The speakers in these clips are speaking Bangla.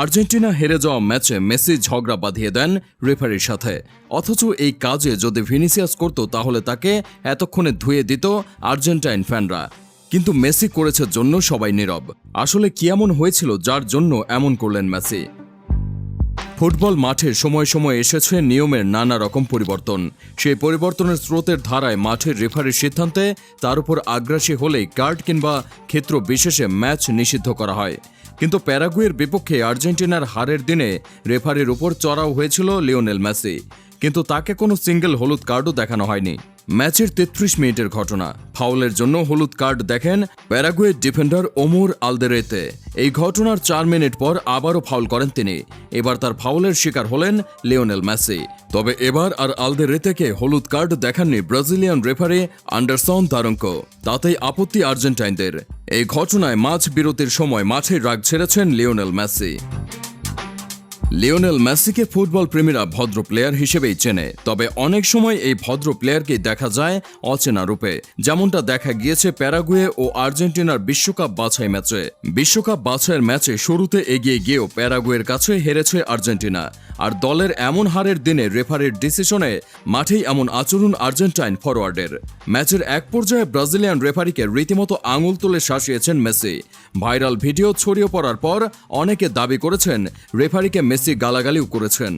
আর্জেন্টিনা হেরে যাওয়া ম্যাচে মেসি ঝগড়া বাঁধিয়ে দেন রেফারির সাথে। অথচ এই কাজে যদি ভিনিসিয়াস করত, তাহলে তাকে এতক্ষণে ধুয়ে দিত আর্জেন্টাইন ফ্যানরা। কিন্তু মেসি করেছে জন্য সবাই নীরব। আসলে কি এমন হয়েছিল, যার জন্য এমন করলেন মেসি? ফুটবল মাঠে সময় সময় এসেছে নিয়মের নানা রকম পরিবর্তন। সেই পরিবর্তনের স্রোতের ধারায় মাঠের রেফারির সিদ্ধান্তে তার উপর আগ্রাসী হলেই কার্ড কিংবা ক্ষেত্র বিশেষে ম্যাচ নিষিদ্ধ করা হয়। কিন্তু প্যারাগুয়ের বিপক্ষে আর্জেন্টিনার হারের দিনে রেফারির উপর চড়াও হয়েছিল লিওনেল মেসি। কিন্তু তাকে কোনো সিঙ্গেল হলুদ কার্ডও দেখানো হয়নি। ম্যাচের তেত্রিশ মিনিটের ঘটনা। ফাউলের জন্য হলুদ কার্ড দেখেন প্যারাগুয়ের ডিফেন্ডার ওমর আলদেরেতে। এই ঘটনার চার মিনিট পর আবারও ফাউল করেন তিনি। এবার তার ফাউলের শিকার হলেন লিওনেল মেসি। তবে এবার আর আলদেরেতেকে হলুদ কার্ড দেখাননি ব্রাজিলিয়ান রেফারি আন্ডারসন দারঙ্ক। তাতেই আপত্তি আর্জেন্টাইনদের। এই ঘটনায় মাঝ বিরতির সময় মাঠে রাগ ছেড়েছেন লিওনেল মেসি। লিওনেল মেসিকে ফুটবল প্রেমীরা ভদ্র প্লেয়ার হিসেবেই চেনে, তবে অনেক সময় এই ভদ্র প্লেয়ারকে দেখা যায় অচেনা রূপে। যেমনটা দেখা গিয়েছে প্যারাগুয়ে ও আর্জেন্টিনার বিশ্বকাপ বাছাই ম্যাচে। বিশ্বকাপ বাছাইয়ের ম্যাচে শুরুতে এগিয়ে গিয়েও প্যারাগুয়ের কাছে হেরেছে আর্জেন্টিনা। আর দলের এমন হারের দিনে রেফারির ডিসিশনে মাঠেই এমন আচরণ আর্জেন্টাইন ফরওয়ার্ডের ম্যাচের এক পর্যায়ে ব্রাজিলিয়ান রেফারিকে রীতিমতো আঙুল তুলে শাসিয়েছেন মেসি। ভাইরাল ভিডিও ছড়িয়ে পড়ার পর অনেকে দাবি করেছেন, রেফারিকে মেসি গালাগালিও করেছেন।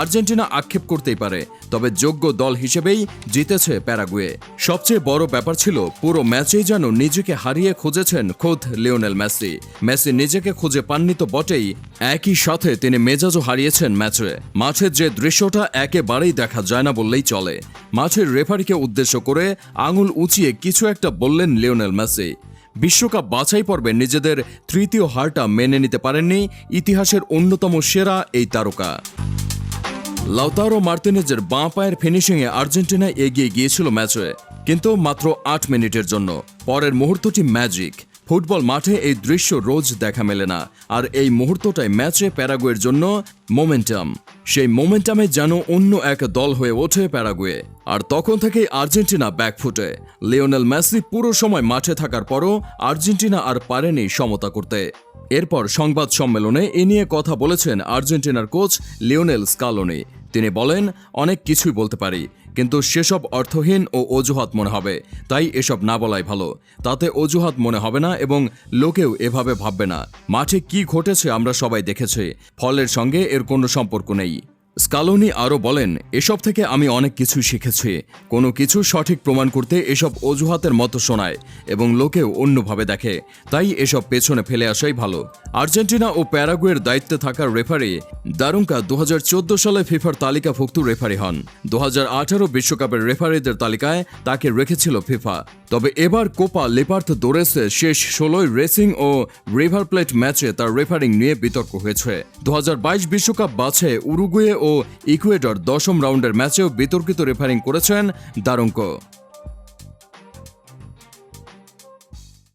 আর্জেন্টিনা আক্ষেপ করতেই পারে, তবে যোগ্য দল হিসেবেই জিতেছে প্যারাগুয়ে। সবচেয়ে বড় ব্যাপার ছিল, পুরো ম্যাচেই যেন নিজেকে হারিয়ে খুঁজেছেন খোদ লিওনেল মেসি। মেসি নিজেকে খুঁজে পাননি তো বটেই, একই সাথে তিনি মেজাজও হারিয়েছেন ম্যাচে। মাঠের যে দৃশ্যটা একেবারেই দেখা যায় না বললেই চলে। মাঠের রেফারিকে উদ্দেশ্য করে আঙুল উঁচিয়ে কিছু একটা বললেন লিওনেল মেসি। বিশ্বকাপ বাছাই পর্বে নিজেদের তৃতীয় হারটা মেনে নিতে পারেননি ইতিহাসের অন্যতম সেরা এই তারকা। লাউতারো মার্তিনেজের বাঁ পায়ের ফিনিশিংয়ে আর্জেন্টিনা এগিয়ে গিয়েছিল ম্যাচে, কিন্তু মাত্র আট মিনিটের জন্য। পরের মুহূর্তটি ম্যাজিক। ফুটবল মাঠে এই দৃশ্য রোজ দেখা মেলে না। আর এই মুহূর্তটাই ম্যাচে প্যারাগুয়ের জন্য মোমেন্টাম। সেই মোমেন্টামে যেন অন্য এক দল হয়ে ওঠে প্যারাগুয়ে। আর তখন থেকেই আর্জেন্টিনা ব্যাকফুটে। লিওনেল মেসি পুরো সময় মাঠে থাকার পরও আর্জেন্টিনা আর পারেনি সমতা করতে। এরপর সংবাদ সম্মেলনে এ নিয়ে কথা বলেছেন আর্জেন্টিনার কোচ লিওনেল স্কালোনি। তিনি বলেন, অনেক কিছুই বলতে পারি, কিন্তু সেসব অর্থহীন ও অজুহাত মনে হবে, তাই এসব না বলাই ভালো। তাতে অজুহাত মনে হবে না এবং লোকেও এভাবে ভাববে না। মাঠে কি ঘটেছে আমরা সবাই দেখেছি, ফলের সঙ্গে এর কোনো সম্পর্ক নেই। স্কালোনি আরও বলেন, এসব থেকে আমি অনেক কিছু শিখেছি। কোনো কিছু সঠিক প্রমাণ করতে এসব অজুহাতের মতো শোনায় এবং লোকেও অন্যভাবে দেখে। তাই এসব পেছনে ফেলে আসাই ভালো। আর্জেন্টিনা ও প্যারাগুয়ের দায়িত্বে থাকা রেফারি দারুঙ্কা দু হাজার চোদ্দ সালে ফিফার তালিকাভুক্ত রেফারি হন। দু বিশ্বকাপের রেফারিদের তালিকায় তাকে রেখেছিল ফিফা। তবে এবার কোপা লিপার্থ দোরেসে শেষ ষোলোই রেসিং ও রিভার প্লেট ম্যাচে তার রেফারিং নিয়ে বিতর্ক হয়েছে। দু বিশ্বকাপ বাছে উরুগুয়ে ও ইকুয়েডর দশম রাউন্ডের ম্যাচেও বিতর্কিত রেফারিং করেছেন দারুঙ্ক।